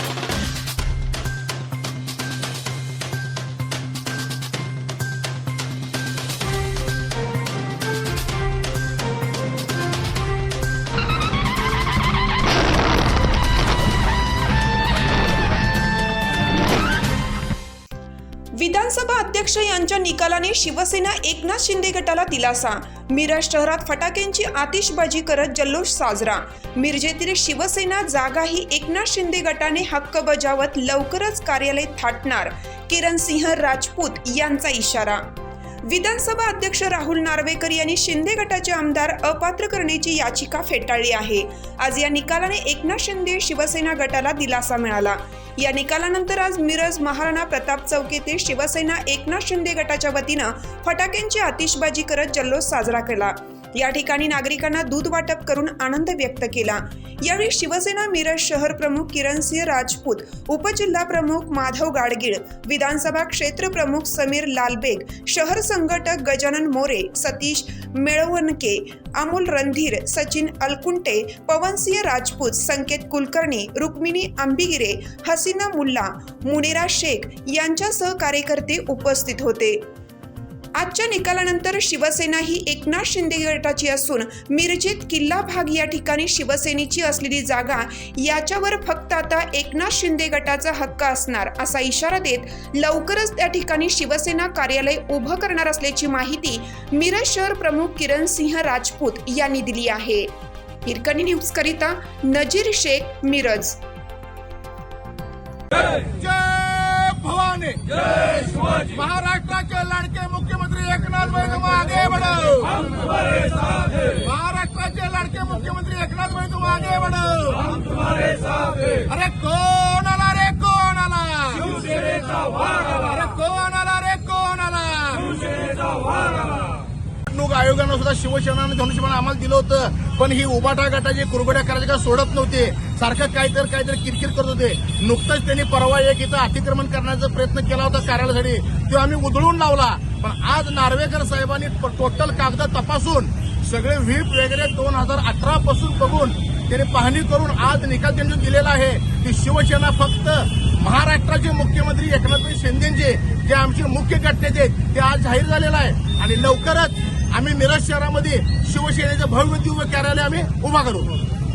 विधानसभा अध्यक्ष यांच्या निकालाने शिवसेना एकनाथ शिंदे गटाला दिलासा. मिरज शहरात फटाक्यांची आतिषबाजी करत जल्लोष साजरा. मिरजेतील शिवसेना जागा ही एकनाथ शिंदे गटाने हक्क बजावत लवकरच कार्यालय थाटणार. किरण सिंह राजपूत यांचा इशारा. विधानसभा अध्यक्ष राहुल नार्वेकर यांनी शिंदे गटाचे आमदार अपात्र करण्याची याचिका फेटाळली आहे. आज या निकालाने एकनाथ शिंदे शिवसेना गटाला दिलासा मिळाला. या निकालानंतर आज मिरज महाराणा प्रताप चौक येथे शिवसेना एकनाथ शिंदे गटाच्या वतीनं फटाक्यांची आतिषबाजी करत जल्लोष साजरा केला. या ठिकाणी नागरिकांना दूध वाटप करून आनंद व्यक्त केला. यावेळी शिवसेना मिरज शहर प्रमुख किरणसिंह राजपूत उपजिल्हा प्रमुख माधव गाडगीळ विधानसभा क्षेत्र प्रमुख समीर लालबेग शहर संघटक गजानन मोरे सतीश मेळवणके अमोल रणधीर सचिन अलकुंटे पवनसिंह राजपूत संकेत कुलकर्णी रुक्मिणी आंबिगिरे हसीना मुल्ला मुनेरा शेख यांच्यासह कार्यकर्ते उपस्थित होते. आजच्या निकालानंतर शिवसेना ही एकनाथ शिंदे गटाची असून मिरजेत किल्ला भाग या ठिकाणी शिवसेनेची असलेली जागा याच्यावर फक्त आता एकनाथ शिंदे गटाचा हक्क असणार असा इशारा देत लवकरच त्या ठिकाणी शिवसेना कार्यालय उभं करणार असल्याची माहिती मिरज शहर प्रमुख किरण सिंह राजपूत यांनी दिली आहे. हिरकणी न्यूज करिता नजीर शेख मिरज. जय भवानी. जय शिवाजी. महाराष्ट्राचे लाडके मुख्यमंत्री एकनाथ भाई तुम आगे बढ़ो महाराष्ट्राचे लाडके मुख्यमंत्री एकनाथ भाई तुम आगे अरे कोण आला रे कोण आला? अरे कोण आला रे कोण आला? निवडणूक आयोगानं सुद्धा शिवसेना धनुष्यबाण आम्हाला दिलं होतं. पण ही उबाटा गटाची कुरबड्या करायची का सोडत नव्हते. सारखं काहीतरी काहीतरी किरकिर करत होते. नुकतंच त्यांनी परवा एक इथं अतिक्रमण करण्याचा प्रयत्न केला होता कार्यालयासाठी. तो आम्ही उधळून लावला. पण आज नार्वेकर साहेबांनी टोटल कागद तपासून सगळे व्हीप वगैरे दोन हजार अठरा पासून बघून त्यांनी पाहणी करून आज निकाल त्यांनी दिलेला आहे की शिवसेना फक्त महाराष्ट्राचे मुख्यमंत्री एकनाथ शिंदेचे जे आमचे मुख्य गटनेते आहेत ते आज जाहीर झालेलं आहे. आणि लवकरच आम्ही मिरज शहरामध्ये शिवसेनेचं भव्य दिव्य कार्यालय आम्ही उभा करू.